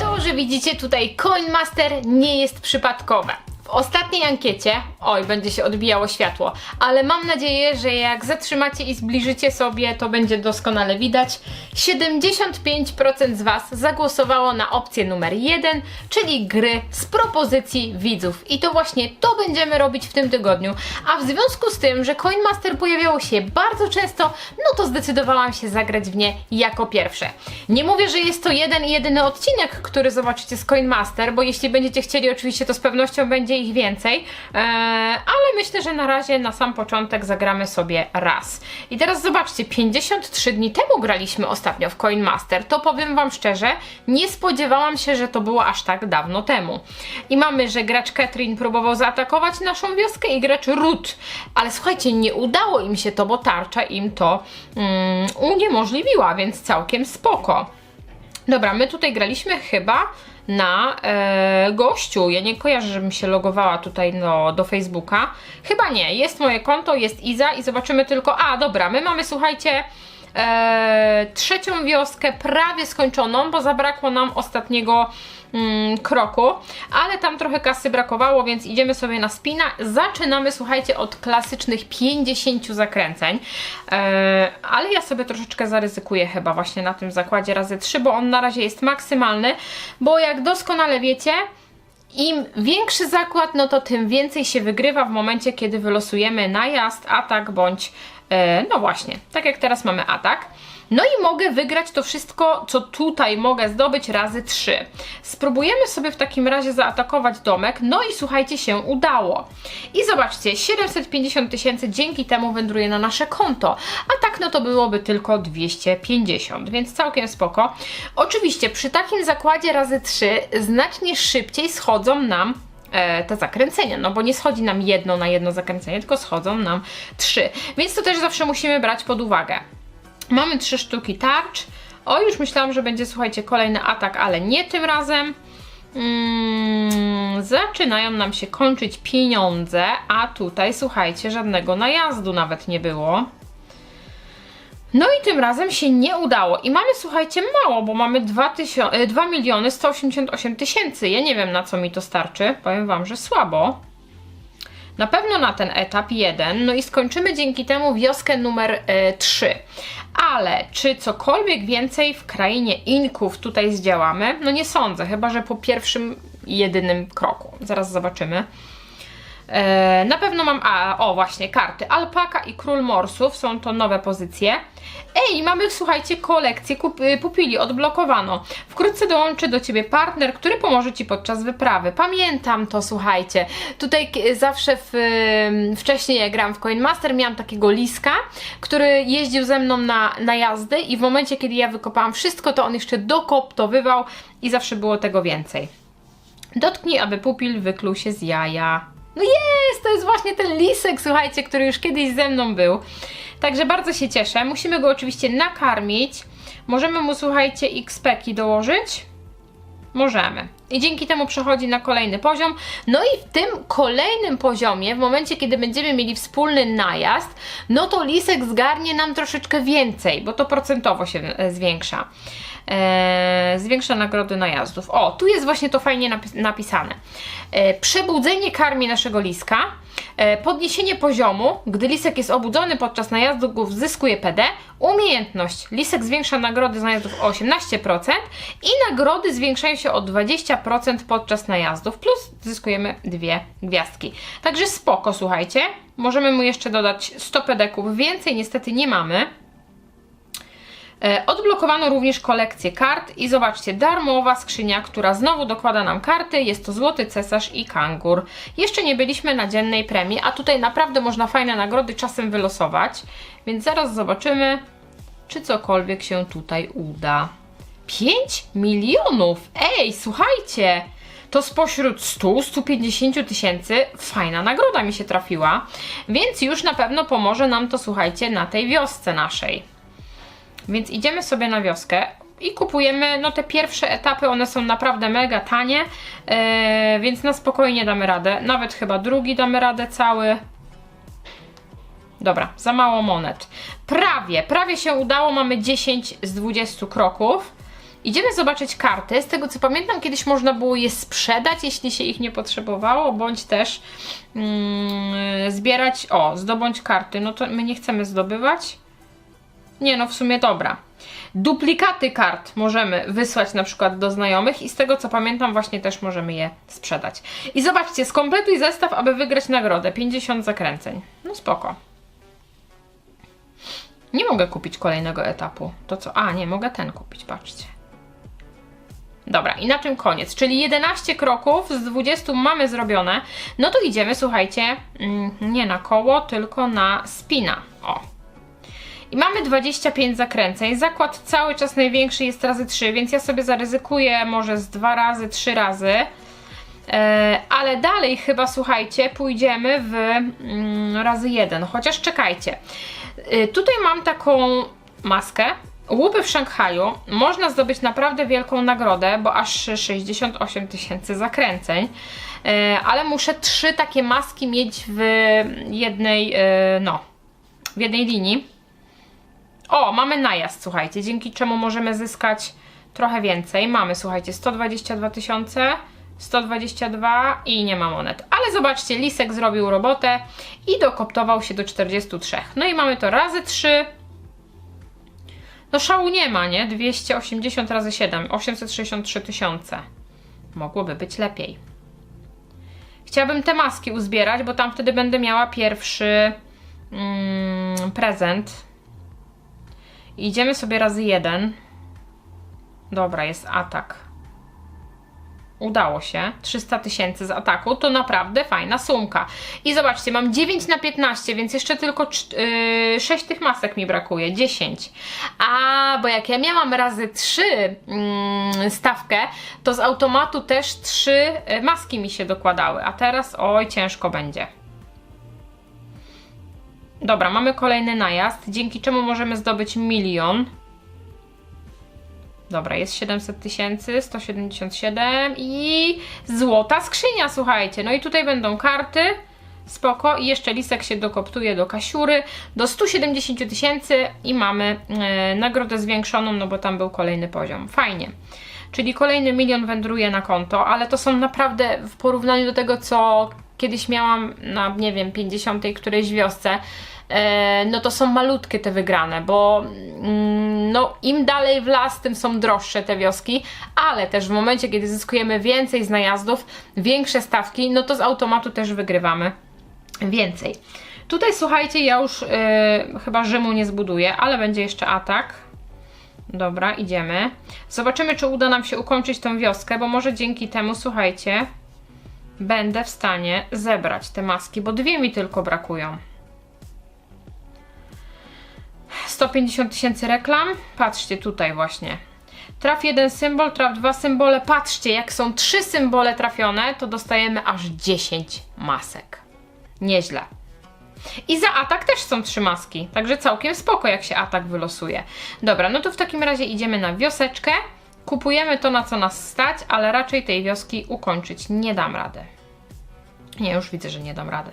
To, że widzicie tutaj Coin Master nie jest przypadkowe. W ostatniej ankiecie, oj, będzie się odbijało światło, ale mam nadzieję, że jak zatrzymacie i zbliżycie sobie, to będzie doskonale widać. 75% z Was zagłosowało na opcję numer 1, czyli gry z propozycji widzów. I to właśnie to będziemy robić w tym tygodniu. A w związku z tym, że Coin Master pojawiało się bardzo często, no to zdecydowałam się zagrać w nie jako pierwsze. Nie mówię, że jest to jeden i jedyny odcinek, który zobaczycie z Coin Master, bo jeśli będziecie chcieli, oczywiście to z pewnością będzie ich więcej, e, ale myślę, że na razie na sam początek zagramy sobie raz. I teraz zobaczcie, 53 dni temu graliśmy ostatnio w Coin Master. To powiem Wam szczerze, nie spodziewałam się, że to było aż tak dawno temu. I mamy, że gracz Catherine próbował zaatakować naszą wioskę i gracz Ruth. Ale słuchajcie, nie udało im się to, bo tarcza im to mm, uniemożliwiła, więc całkiem spoko. Dobra, my tutaj graliśmy chyba na e, gościu. Ja nie kojarzę, żebym się logowała tutaj no, do Facebooka. Chyba nie. Jest moje konto, jest Iza i zobaczymy tylko. A, dobra, my mamy, słuchajcie. E, trzecią wioskę prawie skończoną, bo zabrakło nam ostatniego mm, kroku, ale tam trochę kasy brakowało, więc idziemy sobie na spina. Zaczynamy, słuchajcie, od klasycznych 50 zakręceń, e, ale ja sobie troszeczkę zaryzykuję chyba właśnie na tym zakładzie razy 3, bo on na razie jest maksymalny, bo jak doskonale wiecie, im większy zakład, no to tym więcej się wygrywa w momencie, kiedy wylosujemy najazd, atak bądź, e, no właśnie, tak jak teraz mamy atak. No i mogę wygrać to wszystko, co tutaj mogę zdobyć razy 3. Spróbujemy sobie w takim razie zaatakować domek, no i słuchajcie, się udało. I zobaczcie, 750 tysięcy dzięki temu wędruje na nasze konto, a tak no to byłoby tylko 250, więc całkiem spoko. Oczywiście przy takim zakładzie razy 3 znacznie szybciej schodzą nam e, te zakręcenia, no bo nie schodzi nam jedno na jedno zakręcenie, tylko schodzą nam trzy. Więc to też zawsze musimy brać pod uwagę. Mamy trzy sztuki tarcz. O, już myślałam, że będzie, słuchajcie, kolejny atak, ale nie tym razem. Mm, zaczynają nam się kończyć pieniądze, a tutaj, słuchajcie, żadnego najazdu nawet nie było. No i tym razem się nie udało. I mamy, słuchajcie, mało, bo mamy 2, tysio- e, 2 miliony 188 tysięcy. Ja nie wiem, na co mi to starczy. Powiem Wam, że słabo. Na pewno na ten etap jeden, no i skończymy dzięki temu wioskę numer e, 3. Ale czy cokolwiek więcej w krainie Inków tutaj zdziałamy? No nie sądzę, chyba że po pierwszym jedynym kroku. Zaraz zobaczymy. E, na pewno mam, a, o właśnie, karty. Alpaka i Król Morsów są to nowe pozycje. Ej, mamy, słuchajcie, kolekcję kup- y, pupili, odblokowano. Wkrótce dołączy do Ciebie partner, który pomoże Ci podczas wyprawy. Pamiętam to, słuchajcie. Tutaj zawsze w, wcześniej jak grałam w Coin Master miałam takiego liska, który jeździł ze mną na, na jazdy i w momencie, kiedy ja wykopałam wszystko, to on jeszcze dokoptowywał i zawsze było tego więcej. Dotknij, aby pupil wykluł się z jaja. No jest, to jest właśnie ten lisek, słuchajcie, który już kiedyś ze mną był. Także bardzo się cieszę. Musimy go oczywiście nakarmić. Możemy mu, słuchajcie, XP-ki dołożyć. Możemy. I dzięki temu przechodzi na kolejny poziom. No i w tym kolejnym poziomie, w momencie kiedy będziemy mieli wspólny najazd, no to lisek zgarnie nam troszeczkę więcej, bo to procentowo się e, zwiększa. Eee, zwiększa nagrody najazdów. O, tu jest właśnie to fajnie napis- napisane. E, przebudzenie karmi naszego liska. E, podniesienie poziomu. Gdy lisek jest obudzony podczas najazdu, zyskuje PD. Umiejętność. Lisek zwiększa nagrody z najazdów o 18% i nagrody zwiększają się o 20% podczas najazdów, plus zyskujemy dwie gwiazdki. Także spoko, słuchajcie. Możemy mu jeszcze dodać 100 pedeków. Więcej niestety nie mamy. E, Odblokowano również kolekcję kart i zobaczcie, darmowa skrzynia, która znowu dokłada nam karty. Jest to Złoty Cesarz i Kangur. Jeszcze nie byliśmy na dziennej premii, a tutaj naprawdę można fajne nagrody czasem wylosować, więc zaraz zobaczymy, czy cokolwiek się tutaj uda. 5 milionów! Ej, słuchajcie! To spośród 100-150 tysięcy fajna nagroda mi się trafiła, więc już na pewno pomoże nam to, słuchajcie, na tej wiosce naszej. Więc idziemy sobie na wioskę i kupujemy, no te pierwsze etapy, one są naprawdę mega tanie, yy, więc na spokojnie damy radę. Nawet chyba drugi damy radę cały. Dobra, za mało monet. Prawie, prawie się udało, mamy 10 z 20 kroków. Idziemy zobaczyć karty. Z tego co pamiętam, kiedyś można było je sprzedać, jeśli się ich nie potrzebowało, bądź też mm, zbierać. O, zdobądź karty. No to my nie chcemy zdobywać. Nie, no w sumie dobra. Duplikaty kart możemy wysłać na przykład do znajomych i z tego co pamiętam właśnie też możemy je sprzedać. I zobaczcie, skompletuj zestaw, aby wygrać nagrodę. 50 zakręceń. No spoko. Nie mogę kupić kolejnego etapu. To co? A, nie, mogę ten kupić, patrzcie. Dobra, i na tym koniec. Czyli 11 kroków z 20 mamy zrobione. No to idziemy, słuchajcie, mm, nie na koło, tylko na spina. O. I mamy 25 zakręceń. Zakład cały czas największy jest razy 3, więc ja sobie zaryzykuję może z 2 razy, 3 razy. E, ale dalej chyba, słuchajcie, pójdziemy w mm, razy 1. Chociaż czekajcie. E, tutaj mam taką maskę. Łupy w Szanghaju można zdobyć naprawdę wielką nagrodę, bo aż 68 tysięcy zakręceń. E, ale muszę trzy takie maski mieć w jednej, no, w jednej linii. O, mamy najazd, słuchajcie, dzięki czemu możemy zyskać trochę więcej. Mamy, słuchajcie, 122 tysiące, 122 i nie ma monet. Ale zobaczcie, Lisek zrobił robotę i dokoptował się do 43. No i mamy to razy 3. No szału nie ma, nie? 280 razy 7, 863 tysiące. Mogłoby być lepiej. Chciałabym te maski uzbierać, bo tam wtedy będę miała pierwszy mm, prezent. Idziemy sobie razy jeden. Dobra, jest atak. Udało się. 300 tysięcy z ataku. To naprawdę fajna sumka. I zobaczcie, mam 9 na 15, więc jeszcze tylko yy, 6 tych masek mi brakuje. 10. A, bo jak ja miałam razy 3 yy, stawkę, to z automatu też 3 yy, maski mi się dokładały. A teraz, oj, ciężko będzie. Dobra, mamy kolejny najazd, dzięki czemu możemy zdobyć milion. Dobra, jest 700 tysięcy, 177 i złota skrzynia, słuchajcie. No i tutaj będą karty, spoko. I jeszcze lisek się dokoptuje do kasiury do 170 tysięcy i mamy e, nagrodę zwiększoną, no bo tam był kolejny poziom. Fajnie. Czyli kolejny milion wędruje na konto, ale to są naprawdę w porównaniu do tego, co kiedyś miałam na, nie wiem, 50 którejś wiosce, e, no to są malutkie te wygrane, bo mm, no, im dalej w las, tym są droższe te wioski, ale też w momencie, kiedy zyskujemy więcej z najazdów, większe stawki, no to z automatu też wygrywamy więcej. Tutaj słuchajcie, ja już e, chyba Rzymu nie zbuduję, ale będzie jeszcze atak. Dobra, idziemy. Zobaczymy, czy uda nam się ukończyć tą wioskę, bo może dzięki temu, słuchajcie, będę w stanie zebrać te maski, bo dwie mi tylko brakują. 150 tysięcy reklam. Patrzcie tutaj właśnie. Traf jeden symbol, traf dwa symbole. Patrzcie, jak są trzy symbole trafione, to dostajemy aż 10 masek. Nieźle. I za atak też są trzy maski, także całkiem spoko, jak się atak wylosuje. Dobra, no to w takim razie idziemy na wioseczkę. Kupujemy to, na co nas stać, ale raczej tej wioski ukończyć nie dam rady. Nie, już widzę, że nie dam rady.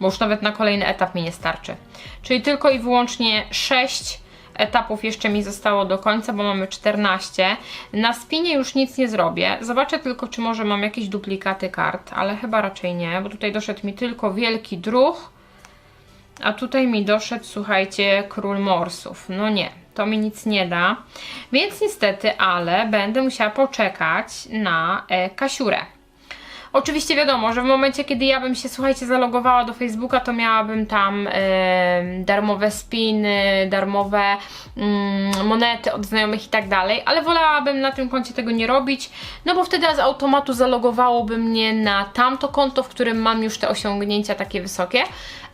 Bo już nawet na kolejny etap mi nie starczy. Czyli tylko i wyłącznie 6 etapów jeszcze mi zostało do końca, bo mamy 14. Na spinie już nic nie zrobię. Zobaczę tylko, czy może mam jakieś duplikaty kart, ale chyba raczej nie, bo tutaj doszedł mi tylko wielki druh, a tutaj mi doszedł, słuchajcie, król morsów. No nie, to mi nic nie da. Więc niestety, ale będę musiała poczekać na e, Kasiurę. Oczywiście wiadomo, że w momencie, kiedy ja bym się, słuchajcie, zalogowała do Facebooka, to miałabym tam darmowe spiny, darmowe mm, monety od znajomych i tak dalej, ale wolałabym na tym koncie tego nie robić, no bo wtedy z automatu zalogowałoby mnie na tamto konto, w którym mam już te osiągnięcia takie wysokie,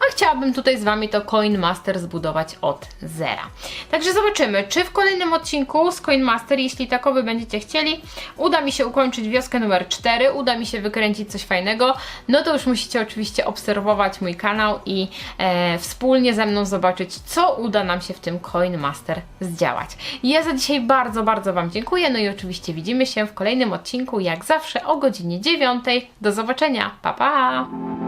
a chciałabym tutaj z Wami to Coin Master zbudować od zera. Także zobaczymy, czy w kolejnym odcinku z Coin Master, jeśli takowy będziecie chcieli, uda mi się ukończyć wioskę numer 4, uda mi się wykręcić coś fajnego, no to już musicie oczywiście obserwować mój kanał i e, wspólnie ze mną zobaczyć, co uda nam się w tym Coin Master zdziałać. Ja za dzisiaj bardzo, bardzo Wam dziękuję, no i oczywiście widzimy się w kolejnym odcinku, jak zawsze o godzinie 9. Do zobaczenia, pa pa!